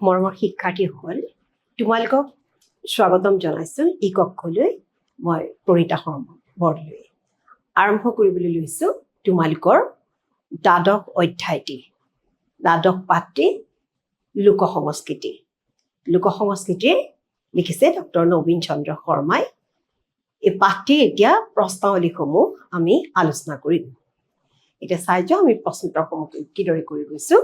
মৰমৰ শিক্ষাৰ্থীসকল তোমালোকক স্বাগতম জনাইছোঁ এই কক্ষলৈ মই পৰিতা শৰ্মা, বৰদলৈ। আৰম্ভ কৰিবলৈ লৈছোঁ তোমালোকৰ দ্বাদশ অধ্যায়টি। দ্বাদশ পাঠটি লোক সংস্কৃতি। লোক সংস্কৃতিৰ লিখিছে ডক্টৰ নবীন চন্দ্ৰ শৰ্মাই। এই পাঠটিৰ এতিয়া প্ৰশ্নাৱলীসমূহ আমি আলোচনা কৰিম। এতিয়া চাই যাওঁ আমি প্ৰশ্নোত্তৰসমূহ কিদৰে কৰি গৈছোঁ।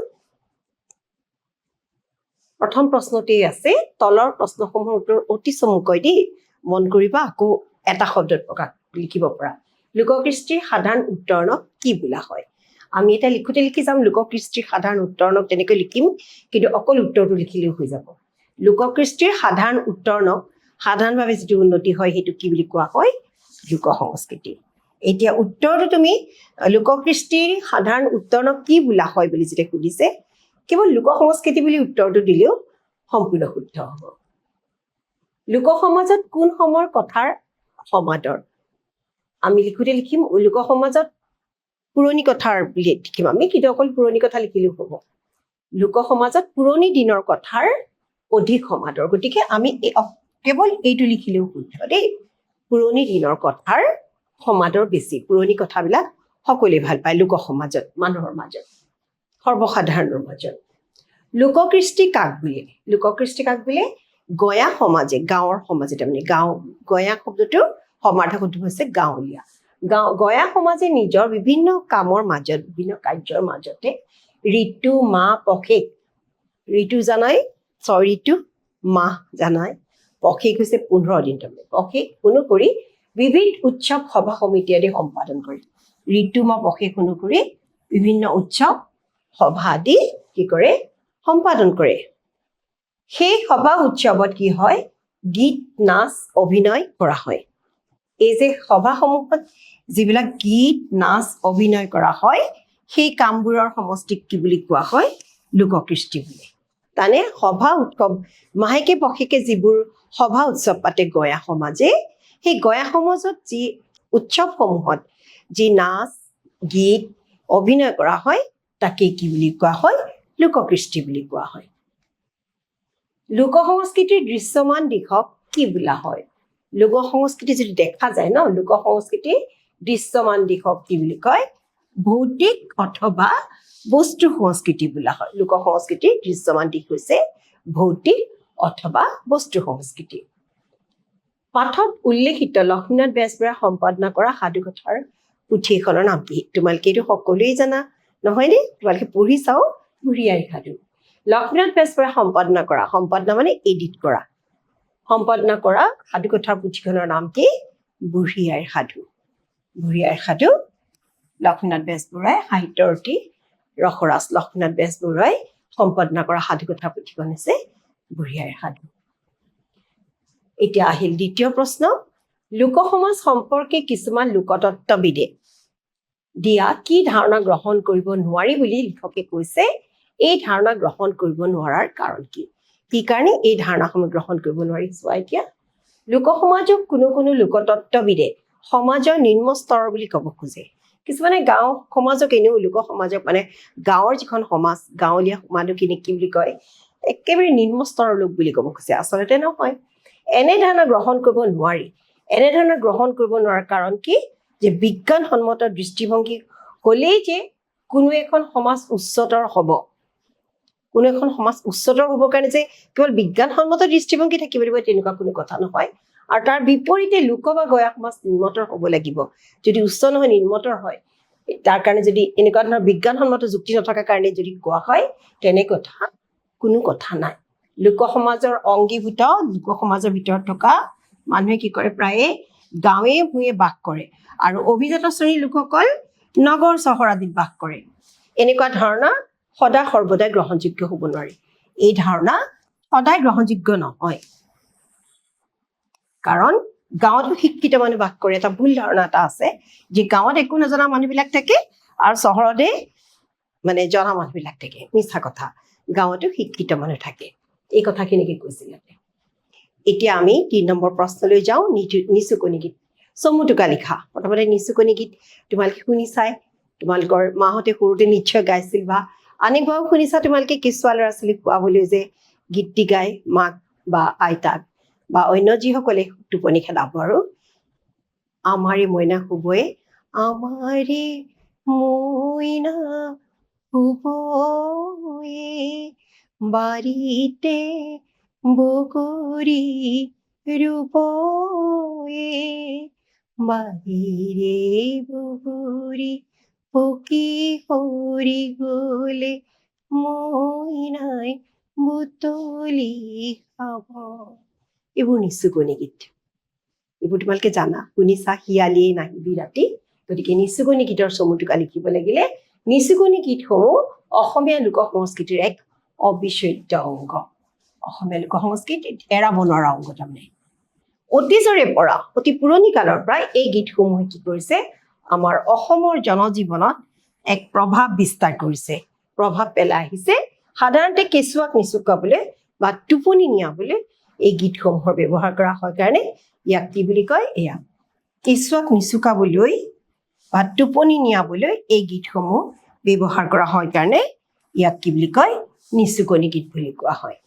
প্ৰথম প্ৰশ্নতেই আছে তলৰ প্ৰশ্নসমূহৰ উত্তৰ অতি চমুকৈ দেই মন কৰিবা আকৌ এটা শব্দত প্ৰকাশ লিখিব পৰা। লোককৃষ্টিৰ সাধাৰণ উত্তৰণক কি বোলা হয়? আমি এতিয়া লিখোতে লিখি যাম লোককৃষ্টিৰ সাধাৰণ উত্তৰণক তেনেকৈ লিখিম কিন্তু অকল উত্তৰটো লিখিলেও হৈ যাব। লোককৃষ্টিৰ সাধাৰণ উত্তৰণক সাধাৰণভাৱে যিটো উন্নতি হয় সেইটো কি বুলি কোৱা হয়? লোক সংস্কৃতি। এতিয়া উত্তৰটো তুমি লোককৃষ্টিৰ সাধাৰণ উত্তৰণক কি বোলা হয় বুলি যেতিয়া সুধিছে কেৱল লোক সংস্কৃতি বুলি উত্তৰটো দিলেও সম্পূৰ্ণ শুদ্ধ হ'ব। লোক সমাজত কোন সময়ৰ কথাৰ সমাদৰ? আমি লিখোতে লিখিম লোক সমাজত পুৰণি কথাৰ বুলি লিখিম। আমি কিন্তু অকল পুৰণি কথা লিখিলেও হ'ব। লোক সমাজত পুৰণি দিনৰ কথাৰ অধিক সমাদৰ। গতিকে আমি কেৱল এইটো লিখিলেও শুদ্ধ দেই। পুৰণি দিনৰ কথাৰ সমাদৰ বেছি। পুৰণি কথাবিলাক সকলোৱে ভাল পায় লোক সমাজত মানুহৰ মাজত। সৰ্বসাধাৰণৰ মাজত লোককৃষ্টি কাক বোলে লোককৃষ্টি কাক বোলে গঞা সমাজে, গাঁৱৰ সমাজে তাৰমানে গাঁও গঞা শব্দটো সমাৰ্থক শব্দ হৈছে গাঁৱলীয়া। গাঁও গঞা সমাজে নিজৰ বিভিন্ন কামৰ মাজত, বিভিন্ন কাৰ্যৰ মাজতে ঋতু, মাহ, পষেক, ঋতু জানাই ছয় ঋতু, মাহ জানাই, পষেক হৈছে পোন্ধৰ দিন তাৰমানে। পষেক অনুসৰি বিবিধ উৎসৱ সভা সমিতি আদি সম্পাদন কৰে। ঋতু, মাহ, পষেক অনুসৰি বিভিন্ন উৎসৱ সভা আদি কি কৰে? সম্পাদন কৰে। সেই সভা উৎসৱত কি হয়? গীত নাচ অভিনয় কৰা হয়। এই যে সভাসমূহত যিবিলাক গীত নাচ অভিনয় কৰা হয় সেই কামবোৰৰ সমষ্টিক কি বুলি কোৱা হয়? লোককৃষ্টি বুলি। তাৰমানে সভা উৎসৱ মাহেকে পষেকে যিবোৰ সভা উৎসৱ পাতে গঞা সমাজে সেই গঞা সমাজত যি উৎসৱসমূহত যি নাচ গীত অভিনয় কৰা হয় তাকেই কি বুলি কোৱা হয়? লোককৃষ্টি বুলি কোৱা হয়। লোক সংস্কৃতিৰ দৃশ্যমান দিশক কি বোলা হয়? লোক সংস্কৃতি যদি দেখা যায় ন লোক সংস্কৃতিৰ দৃশ্যমান দিশক কি বুলি কয়? ভৌতিক অথবা বস্তু সংস্কৃতি বোলা হয়। লোক সংস্কৃতিৰ দৃশ্যমান দিশ হৈছে ভৌতিক অথবা বস্তু সংস্কৃতি। পাঠত উল্লেখিত লক্ষ্মীনাথ বেজবৰাই সম্পাদনা কৰা সাধুকথাৰ পুথি এখনৰ নাম কি তোমালোকে এইটো সকলোৱেই জানা। নহয়নে তোমালোকে পঢ়ি চাও। বুঢ়ী সাধু লক্ষ্মীনাথ বেজবৰাই সম্পাদনা কৰা। সম্পাদনা মানে এডিট কৰা। সম্পাদনা কৰা। সাধুকথাৰ পুথিখনৰ নাম কি? বুঢ়ী আইৰ সাধু। বুঢ়ী আইৰ সাধু লক্ষ্মীনাথ বেজবৰুৱাই সাহিত্যৰথী ৰসৰাজ লক্ষ্মীনাথ বেজবৰুৱাই সম্পাদনা কৰা সাধুকথাৰ পুথিখন হৈছে বুঢ়ী আইৰ সাধু। এতিয়া আহিল দ্বিতীয় প্ৰশ্ন। লোকসমাজ সম্পৰ্কে কিছুমান লোকতত্ত্ববিদে দিয়া কি ধাৰণা গ্ৰহণ কৰিব নোৱাৰি বুলি লিখকে কৈছে এই ধাৰণা গ্ৰহণ কৰিব নোৱাৰাৰ কাৰণ কি? কি কাৰণে এই ধাৰণাসমূহ গ্ৰহণ কৰিব নোৱাৰি? চোৱা এতিয়া লোকসমাজক কোনো কোনো লোকতত্ত্ববিদে সমাজৰ নিম্ন স্তৰৰ বুলি ক'ব খোজে। কিছুমানে গাঁও সমাজক এনেও লোক সমাজক মানে গাঁৱৰ যিখন সমাজ গাঁৱলীয়া মানুহখিনিক কি বুলি কয় একেবাৰে নিম্ন স্তৰৰ লোক বুলি ক'ব খোজে। আচলতে নহয়। এনেধৰণৰ গ্ৰহণ কৰিব নোৱাৰি। এনেধৰণৰ গ্ৰহণ কৰিব নোৱাৰাৰ কাৰণ কি? যে বিজ্ঞানসন্মত দৃষ্টিভংগী হ'লেই যে কোনো এখন সমাজ উচ্চতৰ হ'ব। কোনো এখন সমাজ উচ্চতৰ হ'বৰ কাৰণে যে কেৱল বিজ্ঞানসন্মত দৃষ্টিভংগী থাকিব লাগিব তেনেকুৱা কোনো কথা নহয়। আৰু তাৰ বিপৰীতে লোক বা গঞা সমাজ নিম্নতৰ হ'ব লাগিব। যদি উচ্চ নহয় নিম্নতৰ হয়। তাৰ কাৰণে যদি এনেকুৱা ধৰণৰ বিজ্ঞানসন্মত যুক্তি নথকাৰ কাৰণে যদি কোৱা হয় তেনে কথা কোনো কথা নাই। লোক সমাজৰ অংগীভূত লোক সমাজৰ ভিতৰত থকা মানুহে কি কৰে প্ৰায়ে গাঁৱে ভূঞে বাস কৰে। আৰু অভিজাত শ্ৰেণীৰ লোকসকল নগৰ চহৰ আদিত বাস কৰে। এনেকুৱা ধাৰণা সদা সৰ্বদাই গ্ৰহণযোগ্য হ'ব নোৱাৰে। এই ধাৰণা সদায় গ্ৰহণযোগ্য নহয়। কাৰণ গাঁৱতো শিক্ষিত মানুহ বাস কৰে এটা ভুল ধাৰণা এটা আছে যে গাঁৱত একো নজনা মানুহবিলাক থাকে আৰু চহৰতে মানে জনা মানুহবিলাক থাকে। মিছা কথা গাঁৱতো শিক্ষিত মানুহ থাকে। এই কথাখিনিকে কৈছিল এতিয়া আমি তিনি নম্বৰ প্ৰশ্নলৈ যাওঁ নিচু- নিচুকনি গীত। চমু টোকা লিখা। প্ৰথমতে নিচুকনি গীত তোমালোকে শুনি চাই। তোমালোকৰ মাহঁতে সৰুতে নিশ্চয় গাইছিল বা আন একবাৰো শুনিছা তোমালোকে কেঁচুৱা ল'ৰা ছোৱালীক কোৱাবলৈ যে গীতটি গাই মাক বা আইতাক বা অন্য যিসকলে টোপনি খেলাব আৰু আমাৰে মইনা শুবয়ে আমাৰে মইনা শুবয়ে বাৰীতে বগৰী ৰুবয়ে বাহিৰে বগৰী পকি সৰি গলে মইনাই বুটলি খাব। এইবোৰ নিচুকনি গীত এইবোৰ তোমালোকে জানা, শুনিছা শিয়ালিয়ে নাহিবি ৰাতি গতিকে নিচুকনি গীতৰ চমুটোকা লিখিব লাগিলে? নিচুকনি গীতসমূহ অসমীয়া লোক সংস্কৃতিৰ এক অবিচ্ছেদ্য অংগ। অসমীয়া লোক সংস্কৃতিত এৰাব নোৱাৰা অংগ তাৰমানে। অতীজৰে পৰা, অতি পুৰণি কালৰ পৰাই এই গীতসমূহে কি কৰিছে, আমাৰ অসমৰ জনজীৱনত এক প্ৰভাৱ বিস্তাৰ কৰিছে। প্ৰভাৱ পেলাই আহিছে। সাধাৰণতে কেঁচুৱাক নিচুকাবলৈ বা টোপনি নিয়াবলৈ এই গীতসমূহৰ ব্যৱহাৰ কৰা হয় কাৰণে ইয়াক কি বুলি কয়, এয়া কেঁচুৱাক নিচুকাবলৈ বা টোপনি নিয়াবলৈ এই গীতসমূহ ব্যৱহাৰ কৰা হয় কাৰণে ইয়াক কি বুলি কয়, নিচুকনি গীত বুলি কোৱা হয়।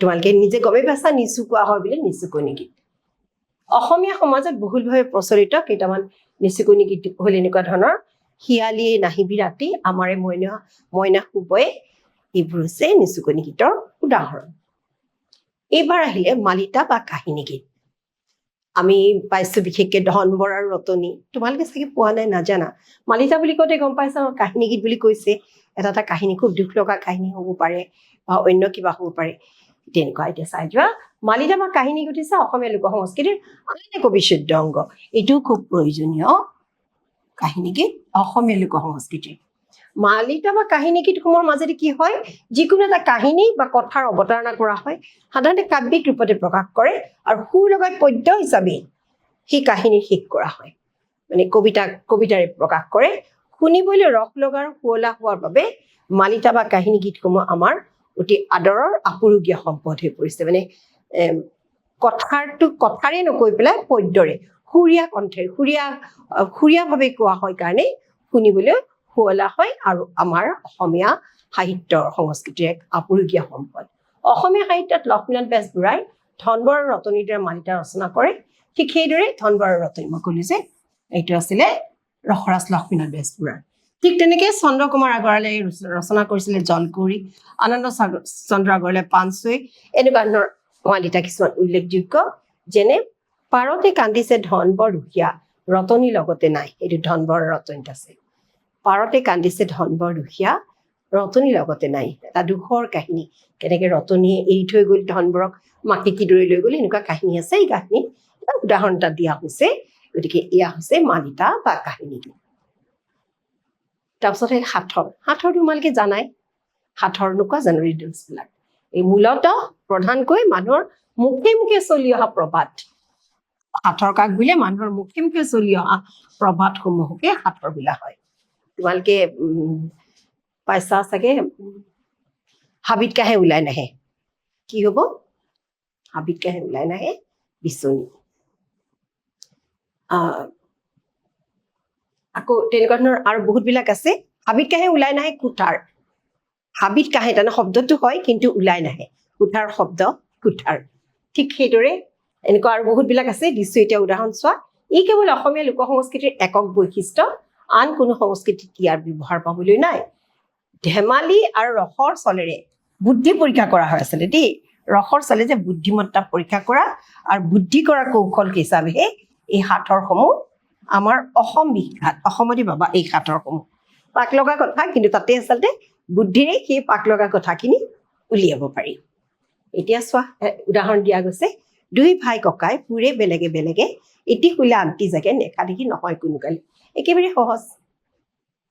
তোমালোকে নিজে গমেই পাইছা নিচুকোৱা হয় বুলি নিচুকনি গীত অসমীয়া সমাজত বহুলভাৱে প্ৰচলিত কেইটামান নিচুকনি গীত হ'ল এনেকুৱা ধৰণৰ। শিয়ালিয়ে নাহিবি ৰাতি আমাৰে মইনা মইনা শুবয়ে। এইবোৰ হৈছে নিচুকনি গীতৰ উদাহৰণ। এইবাৰ আহিলে মালিতা বা কাহিনী গীত। আমি পাইছো বিশেষকে ধনবৰ আৰু ৰতনী। তোমালোকে চাগে পোৱা নাই নাজানা। মালিতা বুলি কওঁতে গম পাইছা কাহিনী গীত বুলি কৈছে। এটা এটা কাহিনী খুব দুখ লগা কাহিনী হ'ব পাৰে বা অন্য কিবা হ'ব পাৰে। তেনেকুৱা এতিয়া চাই যোৱা মালিতা বা কাহিনী হৈছে অসমীয়া লোক সংস্কৃতিৰ আন এক অবিচ্ছেদ্য অংগ। এইটোও খুব প্ৰয়োজনীয় কাহিনী গীত অসমীয়া লোক সংস্কৃতিৰ। মালিতা বা কাহিনী গীতসমূহৰ মাজেদি কি হয়? যিকোনো এটা কাহিনী বা কথাৰ অৱতাৰণা কৰা হয় সাধাৰণতে কাব্যিক ৰূপতে প্ৰকাশ কৰে আৰু সুৰ লগাই পদ্য হিচাপে সেই কাহিনী শেষ কৰা হয়। মানে কবিতা কবিতাৰে প্ৰকাশ কৰে। শুনিবলৈ ৰস লগা আৰু শুৱলা হোৱাৰ বাবে মালিতা বা কাহিনী গীতসমূহ আমাৰ অতি আদৰৰ আপুৰুগীয়া সম্পদ হৈ পৰিছে। মানে কথাৰটো কথাৰে নকৈ পেলাই পদ্যৰে সুৰীয়া কণ্ঠে সুৰীয়া সুৰীয়াভাৱে কোৱা হয় কাৰণে শুনিবলৈ শুৱলা হয় আৰু আমাৰ অসমীয়া সাহিত্যৰ সংস্কৃতিৰ এক আপুৰুগীয়া সম্পদ। অসমীয়া সাহিত্যত লক্ষ্মীনাথ বেজবৰুৱাই ধনবৰ ৰতনীৰ দ্বাৰা মালিতা ৰচনা কৰে। ঠিক সেইদৰে ধনবৰ ৰতনী মই ক'লো যে এইটো আছিলে ৰসৰাজ লক্ষ্মীনাথ বেজবৰুৱাৰ ঠিক তেনেকে চন্দ্ৰকুমাৰ আগৰৱালাই ৰচ- ৰচনা কৰিছিলে জলকুঁৱৰী আনন্দ চন্দ্ৰ আগৰৱালাই পাণচৈ এনেকুৱা ধৰণৰ মালিতা কিছুমান উল্লেখযোগ্য যেনে পাৰতে কান্দিছে ধনবৰ দুখীয়া ৰতনী লগতে নাই এইটো ধনবৰ আৰু ৰতনীত আছে। পাৰতে কান্দিছে ধনবৰ দুখীয়া ৰতনী লগতে নাই এটা দুখৰ কাহিনী। কেনেকে ৰতনীয়ে এৰি থৈ গ'ল ধনবৰক মাকে কিদৰে লৈ গ'ল এনেকুৱা কাহিনী আছে। এই কাহিনীত এটা উদাহৰণ এটা দিয়া হৈছে গতিকে এয়া হৈছে মালিতা বা কাহিনী তাৰপিছত আহিল সাঁথৰ সাঁথৰ তোমালোকে জানাই সাঁথৰ নোকোৱা জানো ৰিডলছবিলাক এই মূলতঃ প্ৰধানকৈ মানুহৰ মুখে মুখে চলি অহা প্ৰবাদ। সাঁথৰ কাক বোলে মানুহৰ মুখে মুখে চলি অহা প্ৰবাদসমূহকে সাঁথৰ বোলা হয়। তোমালোকে পাইছা চাগে? হাবিত কাহে ওলাই নাহে? কি হ'ব? হাবিত কাহে ওলাই নাহে? বিচনী। আহ, আকৌ তেনেকুৱা ধৰণৰ আৰু বহুতবিলাক আছে। হাবিত কাহে ওলাই নাহে কুঠাৰ। হাবিত কাহে তাৰমানে শব্দটো হয় কিন্তু ওলাই নাহে। কুঠাৰ শব্দ কুঠাৰ। ঠিক সেইদৰে এনেকুৱা আৰু বহুতবিলাক আছে দিছো এতিয়া উদাহৰণ চোৱা। ই কেৱল অসমীয়া লোক সংস্কৃতিৰ একক বৈশিষ্ট্য আন কোনো সংস্কৃতিত ইয়াৰ ব্যৱহাৰ পাবলৈ নাই। ধেমালি আৰু ৰসৰ চলেৰে বুদ্ধি পৰীক্ষা কৰা হয় আচলতে দেই। ৰসৰ চলে যে বুদ্ধিমত্তা পৰীক্ষা কৰা আৰু বুদ্ধি কৰা কৌশল হিচাপেহে এই সাঁথৰসমূহ আমাৰ অসম বিখ্যাত অসমতে পাবা এই সাঁথৰসমূহ পাক লগা কথা কিন্তু তাতে আচলতে বুদ্ধিৰে সেই পাক লগা কথাখিনি উলিয়াব পাৰি। এতিয়া চোৱা উদাহৰণ দিয়া গৈছে দুই ভাই ককাই ফুৰে বেলেগে বেলেগে এটি শুলে আনটি জাগে নেখা দেখি নহয় কোনো কালি একেবাৰে সহজ।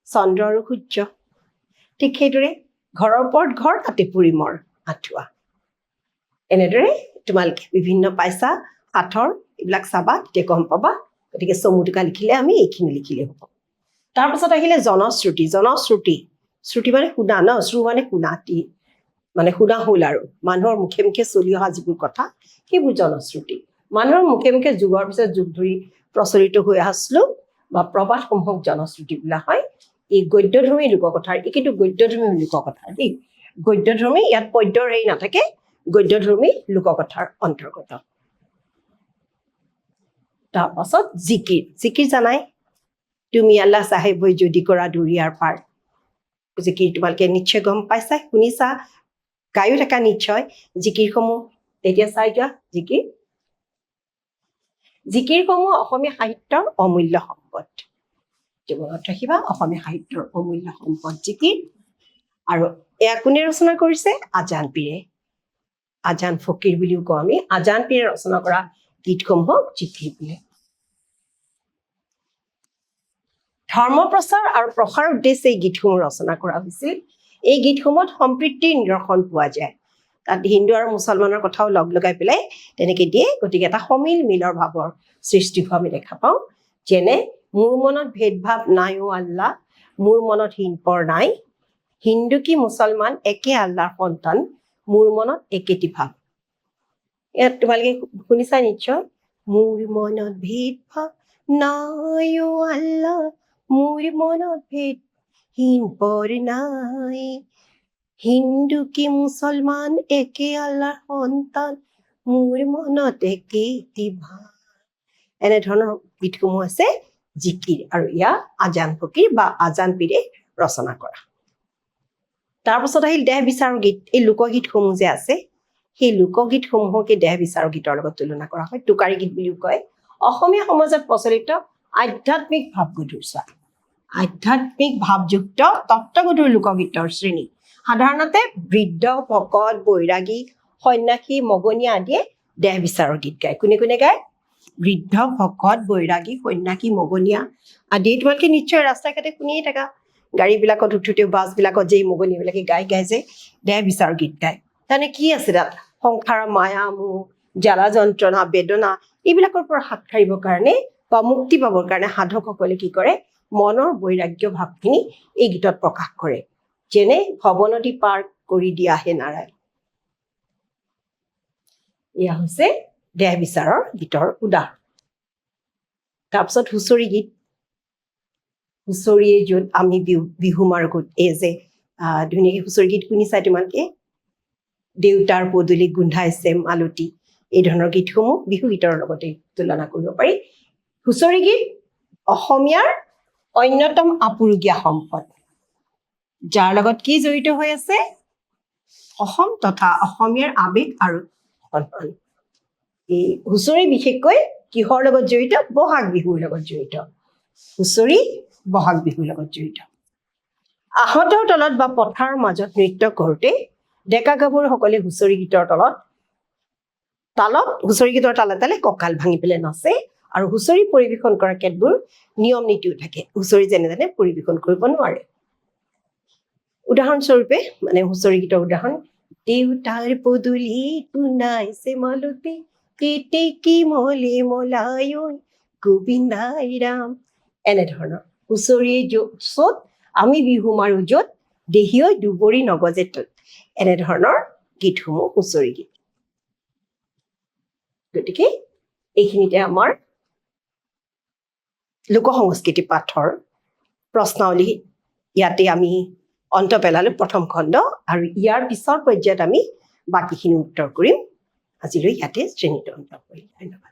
চন্দ্ৰ আৰু সূৰ্য ঠিক সেইদৰে ঘৰৰ ওপৰত ঘৰ তাতে পুৰি মৰ আঁঠুৱা। এনেদৰে তোমালোকে বিভিন্ন পাইছা সাঁথৰ এইবিলাক চাবা তেতিয়া গম পাবা গতিকে চমুটোকা লিখিলে আমি এইখিনি লিখিলে হ'ব। তাৰপাছত আহিলে জনশ্ৰুতি জনশ্ৰুতি, শ্ৰুতি মানে শুনা ন, শ্ৰু মানে শুনা তি মানে শুনা হ'ল আৰু। মানুহৰ মুখে মুখে চলি অহা যিবোৰ কথা, সেইবোৰ জনশ্ৰুতি। মানুহৰ মুখে মুখে যুগৰ পিছত যুগ ধৰি প্ৰচলিত হৈ অহা শ্লোক বা প্ৰবাদসমূহক জনশ্ৰুতি বোলা হয়। এই গদ্যধৰ্মী লোককথাৰ, এই কিন্তু গদ্যধৰ্মী লোককথা দেই। গদ্যধৰ্মী, ইয়াত পদ্যৰ হেৰি নাথাকে, গদ্যধৰ্মী লোককথাৰ অন্তৰ্গত। তাৰপাছত জিকিৰ। জিকিৰ জানাই? তুমি আল্লাহ চাহেব হৈ যদি কৰা দুৰীয়াৰ পাৰ। জিকিৰ তোমালোকে নিশ্চয় গম পাইছা, শুনিছা? গায়ো থকা নিশ্চয়। জিকিৰসমূহ তেতিয়া চাই যোৱা জিকিৰ। জিকিৰসমূহ অসমীয়া সাহিত্যৰ অমূল্য সম্পদ। জীৱনত ৰাখিবা, অসমীয়া সাহিত্যৰ অমূল্য সম্পদ জিকিৰ। আৰু এয়া কোনে ৰচনা কৰিছে? আজান পীৰে। আজান ফকীৰ বুলিও কওঁ আমি। আজান পীৰে ৰচনা কৰা গীতসমূহক জিকিৰ বোলে ধৰ্ম প্ৰচাৰ আৰু প্ৰসাৰ উদ্দেশ্যে এই গীতসমূহ ৰচনা কৰা হৈছিল। এই গীতসমূহত সম্প্ৰীতিৰ নিদৰ্শন পোৱা যায়। তাত হিন্দু আৰু মুছলমানৰ কথাও লগ লগাই পেলাই তেনেকে দিয়ে। গতিকে এটা সমিল মিলৰ ভাৱৰ সৃষ্টি হোৱা আমি দেখা পাওঁ। যেনে, মোৰ মনত ভেদভাৱ নাই অ' আল্লাহ, মোৰ মনত হিনপৰ নাই। হিন্দু কি মুছলমান, একে আল্লাহৰ সন্তান, মোৰ মনত একেটি ভাৱ তোমালোকে শুনিছা নিশ্চয় মোৰ মনত ভেদভাৱ নাই অ' আল্লাহ মোৰ মনত ভেদ হিনপৰ নাই হিন্দু কি মুছলমান একে আল্লাহৰ সন্তান মোৰ মনত একেটি ভাৱ এনেধৰণৰ গীতসমূহ আছে জিকিৰ আৰু ইয়াক আজান ফকীৰ বা আজান পীৰে ৰচনা কৰা তাৰপাছত আহিল দেহ বিচাৰৰ গীত এই লোকগীতসমূহ যে আছে সেই লোকগীতসমূহকে দেহ বিচাৰৰ গীতৰ লগত তুলনা কৰা হয়। টোকাৰী গীত বুলিও কয়। অসমীয়া সমাজত প্ৰচলিত আধ্যাত্মিক ভাৱগধুৰ চোৱা আধ্যাত্মিক ভাৱযুক্ত তত্ত্বগধুৰ লোকগীতৰ শ্ৰেণী। সাধাৰণতে বৃদ্ধ ভকত বৈৰাগী সন্যাসী মগনীয়া আদিয়ে দেহ বিচাৰৰ গীত গায়। কোনে কোনে গায়? বৃদ্ধ ভকত বৈৰাগী সন্যাসী মগনীয়া আদি তোমালোকে নিশ্চয় ৰাস্তা ঘাটে শুনিয়ে থাকা। গাড়ীবিলাকত উঠোতেও বাছবিলাকত যে এই মগনীয়াবিলাকে গাই গাই যে দেহ বিচাৰৰ গীত গায়। তাৰমানে কি আছে তাত সংসাৰৰ মায়া মোহ জ্বালা যন্ত্ৰণা বেদনা এইবিলাকৰ পৰা হাত সাৰিবৰ কাৰণে বা মুক্তি পাবৰ কাৰণে সাধকসকলে কি কৰে? মনৰ বৈৰাগ্য ভাৱখিনি এই গীতত প্ৰকাশ কৰে। যেনে ভৱনদী পাৰ কৰি দিয়াহে নাৰায় এয়া হৈছে দেহ বিচাৰৰ গীতৰ উদাহৰণ। তাৰপিছত হুঁচৰি গীত। হুঁচৰিয়ে য'ত আমি বিহু বিহু মাৰো গোট এই যে ধুনীয়াকে হুঁচৰি গীত শুনিছা তোমালোকে? দেউতাৰ পদূলি গোন্ধাইছে মালতী এই ধৰণৰ গীতসমূহ বিহু গীতৰ লগতে তুলনা কৰিব পাৰি। হুঁচৰি গীত অসমীয়াৰ অন্যতম আপুৰুগীয়া সম্পদ। যাৰ লগত কি জড়িত হৈ আছে? অসম তথা অসমীয়াৰ আৱেগ আৰু সন্মান এই হুঁচৰি বিশেষকৈ কিহৰ লগত জড়িত? বহাগ বিহুৰ লগত জড়িত। হুঁচৰি বহাগ বিহুৰ লগত জড়িত। আহঁতৰ তলত বা পথাৰৰ মাজত নৃত্য কৰোঁতে ডেকা গাভৰুসকলে হুঁচৰি গীতৰ তলত তালত হুঁচৰি গীতৰ তালে তালে কঁকাল ভাঙি পেলাই নাচে আৰু হুঁচৰি পৰিৱেশন কৰা কেতবোৰ নিয়ম নীতিও থাকে। হুঁচৰি যেনে তেনে পৰিৱেশন কৰিব নোৱাৰে। উদাহৰণস্বৰূপে মানে হুঁচৰি গীতৰ উদাহৰণ দেউতাৰ পদূলি কুনাইছে মালতী কেতেকী মলে মলায়ন গোবিন্দাই ৰাম। এনেধৰণৰ হুঁচৰিয়ে য'ত আমি বিহু মাৰো য'ত দেহীয় দুবৰি নগজে তত। এনেধৰণৰ গীতসমূহ হুঁচৰি গীত। গতিকে এইখিনিতে আমাৰ লোক সংস্কৃতি পাঠৰ প্ৰশ্নাৱলী ইয়াতে আমি অন্ত পেলালো প্ৰথম খণ্ড আৰু ইয়াৰ পিছৰ পৰ্যায়ত আমি বাকীখিনি উত্তৰ কৰিম। আজিলৈ ইয়াতে শ্ৰেণীটো অন্ত কৰিম ধন্যবাদ।